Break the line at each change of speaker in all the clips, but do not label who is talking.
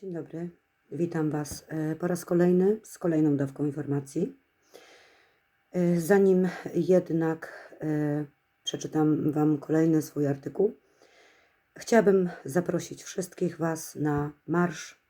Dzień dobry, witam Was e, po raz kolejny z kolejną dawką informacji. E, Zanim jednak e, przeczytam Wam kolejny swój artykuł, chciałabym zaprosić wszystkich Was na marsz,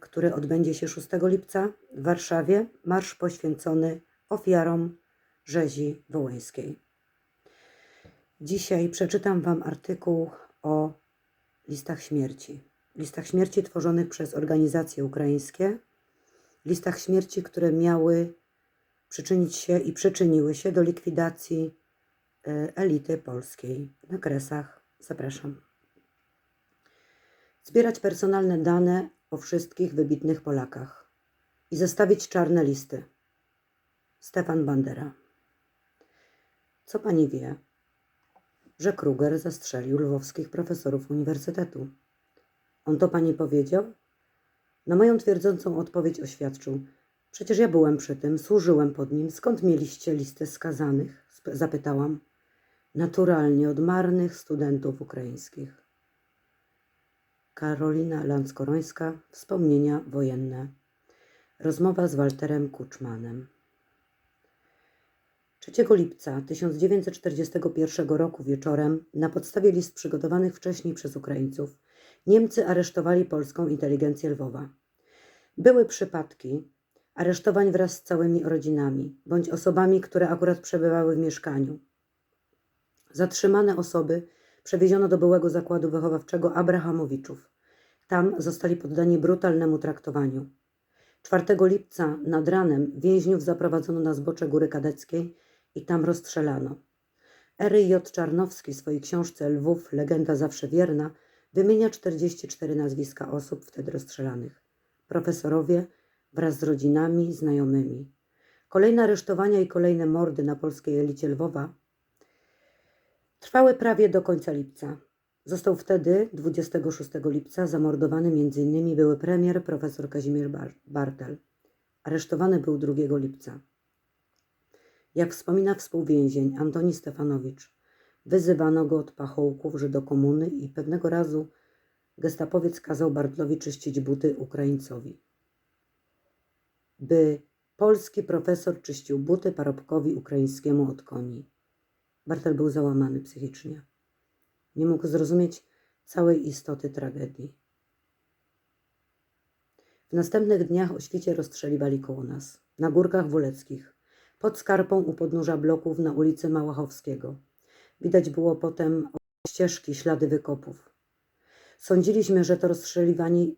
który odbędzie się 6 lipca w Warszawie. Marsz poświęcony ofiarom rzezi wołyńskiej. Dzisiaj przeczytam Wam artykuł o listach śmierci. Listach śmierci tworzonych przez organizacje ukraińskie, listach śmierci, które miały przyczynić się i przyczyniły się do likwidacji e, elity polskiej na Kresach. Zapraszam. Zbierać personalne dane o wszystkich wybitnych Polakach i zestawić czarne listy. Stefan Bandera. Co pani wie, że Kruger zastrzelił lwowskich profesorów uniwersytetu? On to pani powiedział? Na moją twierdzącą odpowiedź oświadczył. Przecież ja byłem przy tym, służyłem pod nim. Skąd mieliście listę skazanych? Zapytałam. Naturalnie od marnych studentów ukraińskich. Karolina Landskorońska, Wspomnienia wojenne. Rozmowa z Walterem Kuczmanem. 3 lipca 1941 roku wieczorem, na podstawie list przygotowanych wcześniej przez Ukraińców, Niemcy aresztowali polską inteligencję Lwowa. Były przypadki aresztowań wraz z całymi rodzinami bądź osobami, które akurat przebywały w mieszkaniu. Zatrzymane osoby przewieziono do byłego zakładu wychowawczego Abrahamowiczów. Tam zostali poddani brutalnemu traktowaniu. 4 lipca nad ranem więźniów zaprowadzono na zbocze Góry Kadeckiej i tam rozstrzelano. Ery J. Czarnowski w swojej książce Lwów, legenda zawsze wierna, wymienia 44 nazwiska osób wtedy rozstrzelanych. Profesorowie wraz z rodzinami, znajomymi. Kolejne aresztowania i kolejne mordy na polskiej elicie Lwowa trwały prawie do końca lipca. Został wtedy, 26 lipca, zamordowany m.in. były premier profesor Kazimierz Bar- Bartel. Aresztowany był 2 lipca. Jak wspomina współwięzień Antoni Stefanowicz, wyzywano go od pachołków, że do komuny i pewnego razu gestapowiec kazał Bartlowi czyścić buty Ukraińcowi. By polski profesor czyścił buty parobkowi ukraińskiemu od koni. Bartel był załamany psychicznie. Nie mógł zrozumieć całej istoty tragedii. W następnych dniach o świcie rozstrzeliwali koło nas, na górkach woleckich, pod skarpą u podnóża bloków na ulicy Małachowskiego. Widać było potem ścieżki, ślady wykopów. Sądziliśmy, że to rozstrzeliwani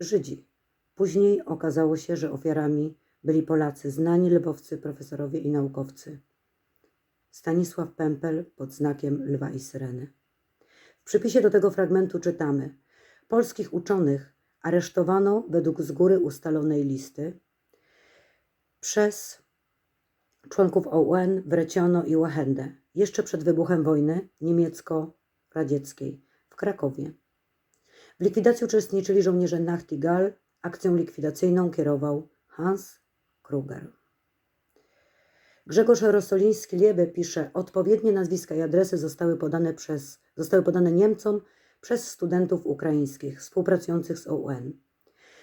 Żydzi. Później okazało się, że ofiarami byli Polacy, znani lwowcy, profesorowie i naukowcy. Stanisław Pempel pod znakiem Lwa i Syreny. W przypisie do tego fragmentu czytamy: Polskich uczonych aresztowano według z góry ustalonej listy przez członków OUN, Wreciono i Łahendę jeszcze przed wybuchem wojny niemiecko-radzieckiej w Krakowie. W likwidacji uczestniczyli żołnierze Nachtigal, akcją likwidacyjną kierował Hans Kruger. Grzegorz Rosoliński-Liebe pisze, odpowiednie nazwiska i adresy zostały podane, przez, zostały podane Niemcom przez studentów ukraińskich współpracujących z OUN.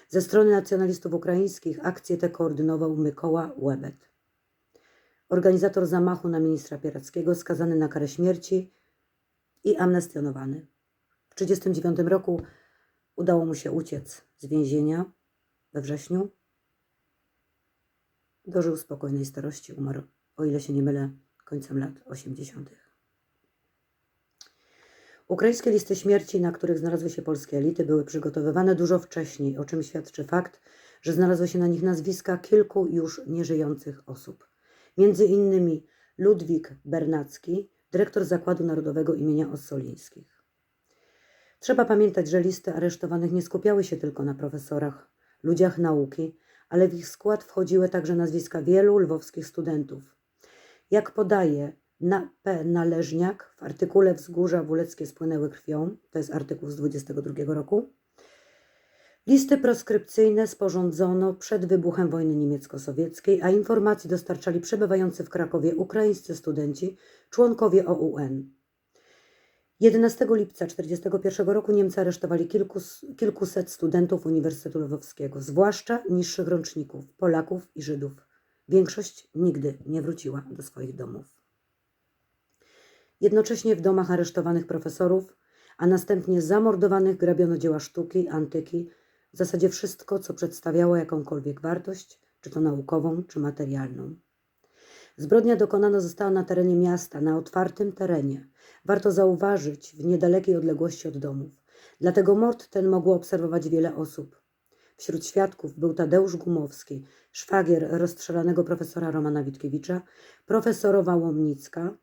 Ze strony nacjonalistów ukraińskich akcję tę koordynował Mykoła Łebet. Organizator zamachu na ministra Pierackiego skazany na karę śmierci i amnestionowany. W 1939 roku udało mu się uciec z więzienia we wrześniu. Dożył spokojnej starości, umarł, o ile się nie mylę, końcem lat 80. Ukraińskie listy śmierci, na których znalazły się polskie elity, były przygotowywane dużo wcześniej, o czym świadczy fakt, że znalazły się na nich nazwiska kilku już nieżyjących osób. Między innymi Ludwik Bernacki, dyrektor Zakładu Narodowego imienia Ossolińskich. Trzeba pamiętać, że listy aresztowanych nie skupiały się tylko na profesorach, ludziach nauki, ale w ich skład wchodziły także nazwiska wielu lwowskich studentów. Jak podaje na P. Należniak w artykule Wzgórza Wuleckie spłynęły krwią, to jest artykuł z 22 roku, listy proskrypcyjne sporządzono przed wybuchem wojny niemiecko-sowieckiej, a informacji dostarczali przebywający w Krakowie ukraińscy studenci, członkowie OUN. 11 lipca 1941 roku Niemcy aresztowali kilkus, kilkuset studentów Uniwersytetu Lwowskiego, zwłaszcza niższych roczników, Polaków i Żydów. Większość nigdy nie wróciła do swoich domów. Jednocześnie w domach aresztowanych profesorów, a następnie zamordowanych grabiono dzieła sztuki, antyki, w zasadzie wszystko, co przedstawiało jakąkolwiek wartość, czy to naukową, czy materialną. Zbrodnia dokonana została na terenie miasta, na otwartym terenie. Warto zauważyć, w niedalekiej odległości od domów. Dlatego mord ten mogło obserwować wiele osób. Wśród świadków był Tadeusz Gumowski, szwagier rozstrzelanego profesora Romana Witkiewicza, profesorowa Łomnicka,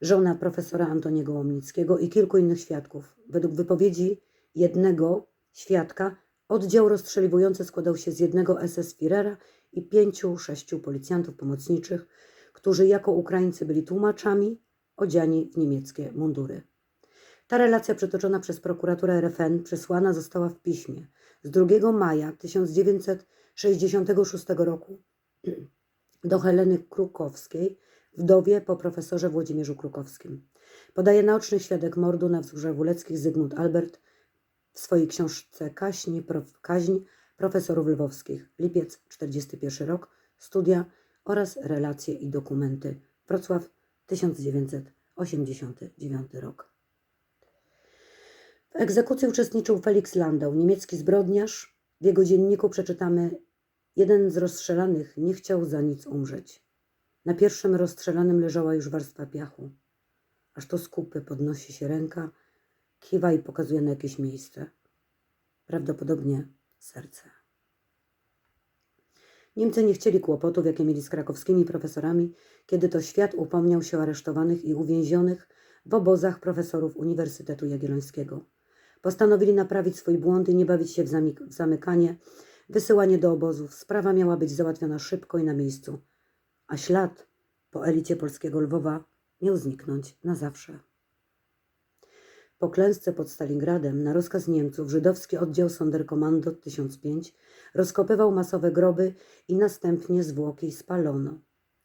żona profesora Antoniego Łomnickiego i kilku innych świadków. Według wypowiedzi jednego świadka oddział rozstrzeliwujący składał się z jednego SS-Führera i pięciu, sześciu policjantów pomocniczych, którzy jako Ukraińcy byli tłumaczami odziani w niemieckie mundury. Ta relacja przytoczona przez prokuraturę RFN przesłana została w piśmie z 2 maja 1966 roku do Heleny Krukowskiej, wdowie po profesorze Włodzimierzu Krukowskim. Podaje naoczny świadek mordu na wzgórzach wuleckich Zygmunt Albert w swojej książce prof, Kaźń profesorów lwowskich, lipiec 41 rok, studia oraz relacje i dokumenty, Wrocław 1989 rok. W egzekucji uczestniczył Felix Landau, niemiecki zbrodniarz. W jego dzienniku przeczytamy: Jeden z rozstrzelanych nie chciał za nic umrzeć. Na pierwszym rozstrzelanym leżała już warstwa piachu. Aż to skupy podnosi się ręka, kiwa i pokazuje na jakieś miejsce. Prawdopodobnie serce. Niemcy nie chcieli kłopotów, jakie mieli z krakowskimi profesorami, kiedy to świat upomniał się o aresztowanych i uwięzionych w obozach profesorów Uniwersytetu Jagiellońskiego. Postanowili naprawić swój błąd i nie bawić się w, w zamykanie, wysyłanie do obozów. Sprawa miała być załatwiona szybko i na miejscu, a ślad po elicie polskiego Lwowa miał zniknąć na zawsze. Po klęsce pod Stalingradem na rozkaz Niemców żydowski oddział Sonderkommando 1005 rozkopywał masowe groby i następnie zwłoki spalono.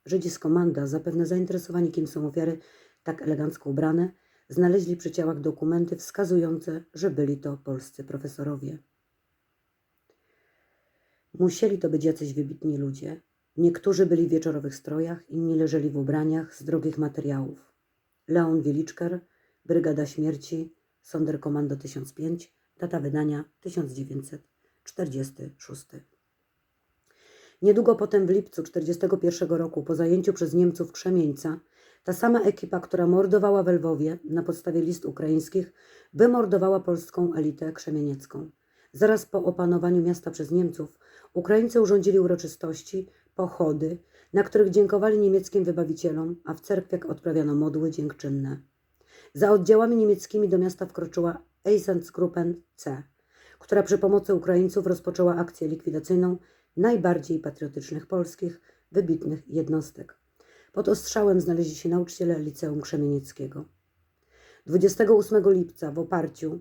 Żydzi z komanda, zapewne zainteresowani kim są ofiary tak elegancko ubrane, znaleźli przy ciałach dokumenty wskazujące, że byli to polscy profesorowie. Musieli to być jacyś wybitni ludzie. Niektórzy byli w wieczorowych strojach, inni leżeli w ubraniach z drogich materiałów. Leon Wieliczker, Brygada Śmierci, Sonderkommando 1005, data wydania 1946. Niedługo potem w lipcu 1941 roku, po zajęciu przez Niemców Krzemieńca, ta sama ekipa, która mordowała w Lwowie na podstawie list ukraińskich, wymordowała polską elitę krzemieniecką. Zaraz po opanowaniu miasta przez Niemców, Ukraińcy urządzili uroczystości, pochody, na których dziękowali niemieckim wybawicielom, a w cerkwiach odprawiano modły dziękczynne. Za oddziałami niemieckimi do miasta wkroczyła Einsatzgruppen C, która przy pomocy Ukraińców rozpoczęła akcję likwidacyjną najbardziej patriotycznych polskich, wybitnych jednostek. Pod ostrzałem znaleźli się nauczyciele Liceum Krzemienieckiego. 28 lipca w oparciu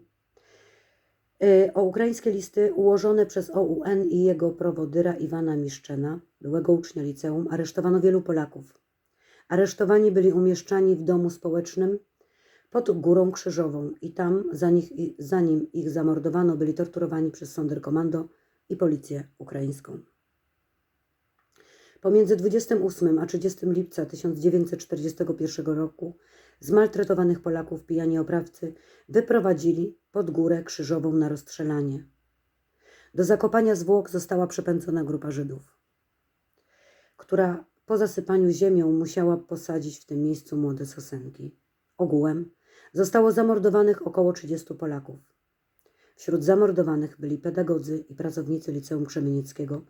y, o ukraińskie listy ułożone przez OUN i jego prowodyra Iwana Miszczena, byłego ucznia liceum, aresztowano wielu Polaków. Aresztowani byli umieszczani w domu społecznym pod Górą Krzyżową i tam, zanim, zanim ich zamordowano, byli torturowani przez Sonderkommando i policję ukraińską. Pomiędzy 28 a 30 lipca 1941 roku zmaltretowanych Polaków pijani oprawcy wyprowadzili pod Górę Krzyżową na rozstrzelanie. Do zakopania zwłok została przepędzona grupa Żydów, która po zasypaniu ziemią musiała posadzić w tym miejscu młode sosenki. Ogółem zostało zamordowanych około 30 Polaków. Wśród zamordowanych byli pedagodzy i pracownicy Liceum Krzemienieckiego,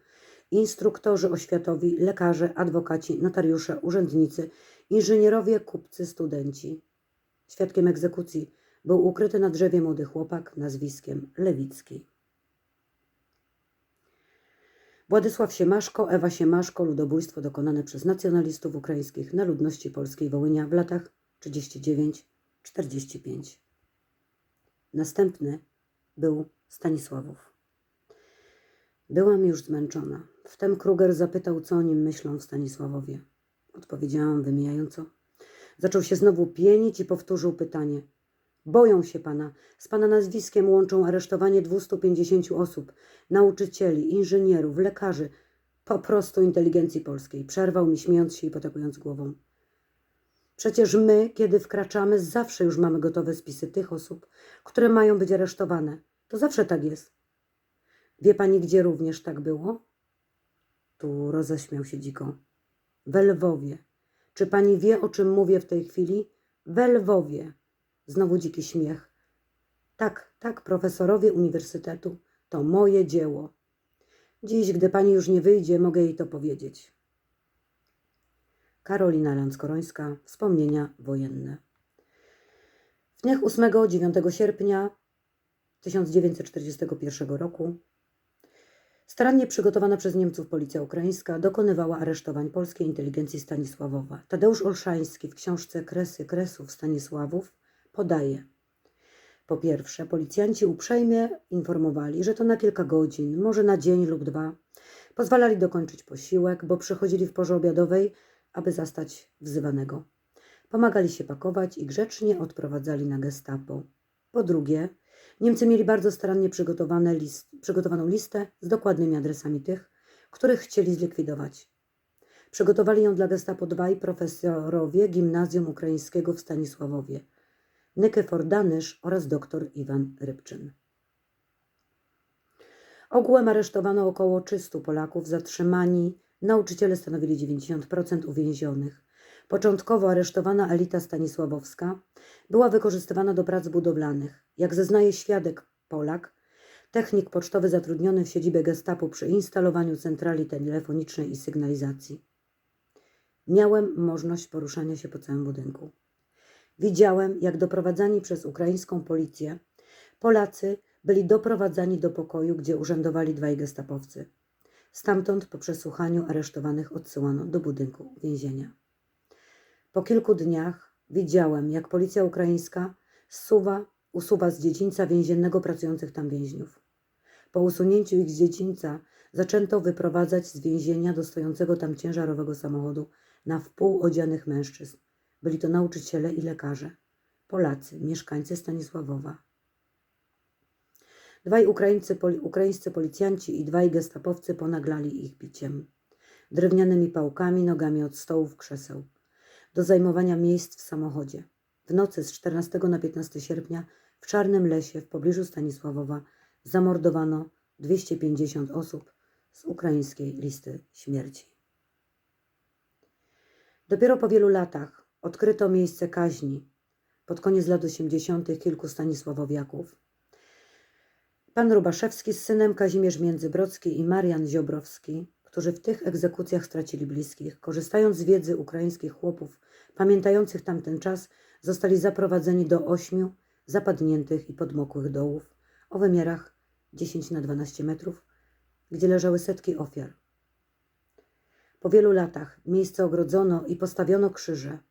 instruktorzy oświatowi, lekarze, adwokaci, notariusze, urzędnicy, inżynierowie, kupcy, studenci. Świadkiem egzekucji był ukryty na drzewie młody chłopak nazwiskiem Lewicki. Władysław Siemaszko, Ewa Siemaszko, ludobójstwo dokonane przez nacjonalistów ukraińskich na ludności polskiej Wołynia w latach 39-45. Następny był Stanisławów. Byłam już zmęczona. Wtem Kruger zapytał, co o nim myślą w Stanisławowie. Odpowiedziałam wymijająco. Zaczął się znowu pienić i powtórzył pytanie. Boją się pana. Z pana nazwiskiem łączą aresztowanie 250 osób, nauczycieli, inżynierów, lekarzy, po prostu inteligencji polskiej. Przerwał mi, śmiejąc się i potakując głową. Przecież my, kiedy wkraczamy, zawsze już mamy gotowe spisy tych osób, które mają być aresztowane. To zawsze tak jest. Wie pani, gdzie również tak było? Tu roześmiał się dziko. W Lwowie. Czy pani wie, o czym mówię w tej chwili? W Lwowie. Znowu dziki śmiech. Tak, tak, profesorowie uniwersytetu, to moje dzieło. Dziś, gdy pani już nie wyjdzie, mogę jej to powiedzieć. Karolina Lanskorońska, Wspomnienia wojenne. W dniach 8-9 sierpnia 1941 roku starannie przygotowana przez Niemców policja ukraińska dokonywała aresztowań polskiej inteligencji Stanisławowa. Tadeusz Olszański w książce Kresy Kresów Stanisławów podaje. Po pierwsze, policjanci uprzejmie informowali, że to na kilka godzin, może na dzień lub dwa. Pozwalali dokończyć posiłek, bo przychodzili w porze obiadowej, aby zastać wzywanego. Pomagali się pakować i grzecznie odprowadzali na gestapo. Po drugie, Niemcy mieli bardzo starannie list, przygotowaną listę z dokładnymi adresami tych, których chcieli zlikwidować. Przygotowali ją dla gestapo dwaj profesorowie gimnazjum ukraińskiego w Stanisławowie – Nykefor Danysz oraz dr Iwan Rybczyn. Ogółem aresztowano około 300 Polaków, zatrzymani nauczyciele stanowili 90% uwięzionych. Początkowo aresztowana elita stanisławowska była wykorzystywana do prac budowlanych. Jak zeznaje świadek Polak, technik pocztowy zatrudniony w siedzibie gestapu przy instalowaniu centrali telefonicznej i sygnalizacji. Miałem możliwość poruszania się po całym budynku. Widziałem, jak doprowadzani przez ukraińską policję Polacy byli doprowadzani do pokoju, gdzie urzędowali dwaj gestapowcy. Stamtąd po przesłuchaniu aresztowanych odsyłano do budynku więzienia. Po kilku dniach widziałem, jak policja ukraińska zsuwa, usuwa z dziedzińca więziennego pracujących tam więźniów. Po usunięciu ich z dziedzińca zaczęto wyprowadzać z więzienia do stojącego tam ciężarowego samochodu na wpół odzianych mężczyzn. Byli to nauczyciele i lekarze, Polacy, mieszkańcy Stanisławowa. Dwaj Ukraińcy, poli, ukraińscy policjanci i dwaj gestapowcy ponaglali ich biciem. Drewnianymi pałkami, nogami od stołów, krzeseł. Do zajmowania miejsc w samochodzie. W nocy z 14 na 15 sierpnia w Czarnym Lesie w pobliżu Stanisławowa zamordowano 250 osób z ukraińskiej listy śmierci. Dopiero po wielu latach Odkryto miejsce kaźni. Pod koniec lat 80. kilku Stanisławowiaków. Pan Rubaszewski z synem Kazimierz Międzybrodzki i Marian Ziobrowski, którzy w tych egzekucjach stracili bliskich, korzystając z wiedzy ukraińskich chłopów pamiętających tamten czas, zostali zaprowadzeni do ośmiu zapadniętych i podmokłych dołów o wymiarach 10 na 12 metrów, gdzie leżały setki ofiar. Po wielu latach miejsce ogrodzono i postawiono krzyże –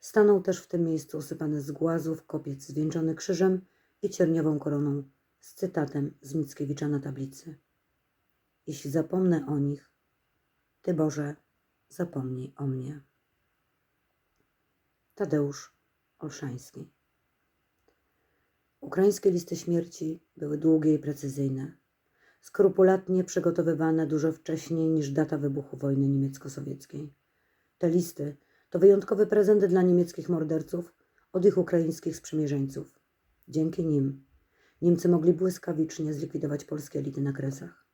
Stanął też w tym miejscu usypany z głazów kopiec zwieńczony krzyżem i cierniową koroną z cytatem z Mickiewicza na tablicy. Jeśli zapomnę o nich, Ty Boże, zapomnij o mnie. Tadeusz Olszański Ukraińskie listy śmierci były długie i precyzyjne, skrupulatnie przygotowywane dużo wcześniej niż data wybuchu wojny niemiecko-sowieckiej. Te listy to wyjątkowy prezent dla niemieckich morderców od ich ukraińskich sprzymierzeńców. Dzięki nim Niemcy mogli błyskawicznie zlikwidować polskie elity na kresach.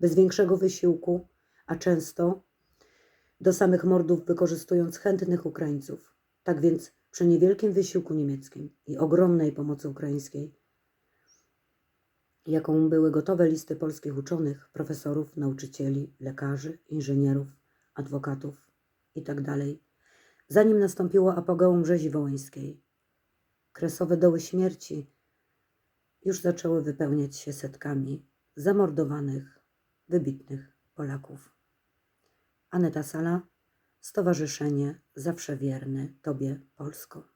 Bez większego wysiłku, a często do samych mordów wykorzystując chętnych Ukraińców. Tak więc przy niewielkim wysiłku niemieckim i ogromnej pomocy ukraińskiej, jaką były gotowe listy polskich uczonych, profesorów, nauczycieli, lekarzy, inżynierów, adwokatów itd., tak zanim nastąpiło apogeum rzezi wołyńskiej. Kresowe doły śmierci już zaczęły wypełniać się setkami zamordowanych, wybitnych Polaków. Aneta Sala, Stowarzyszenie Zawsze Wierny Tobie Polsko.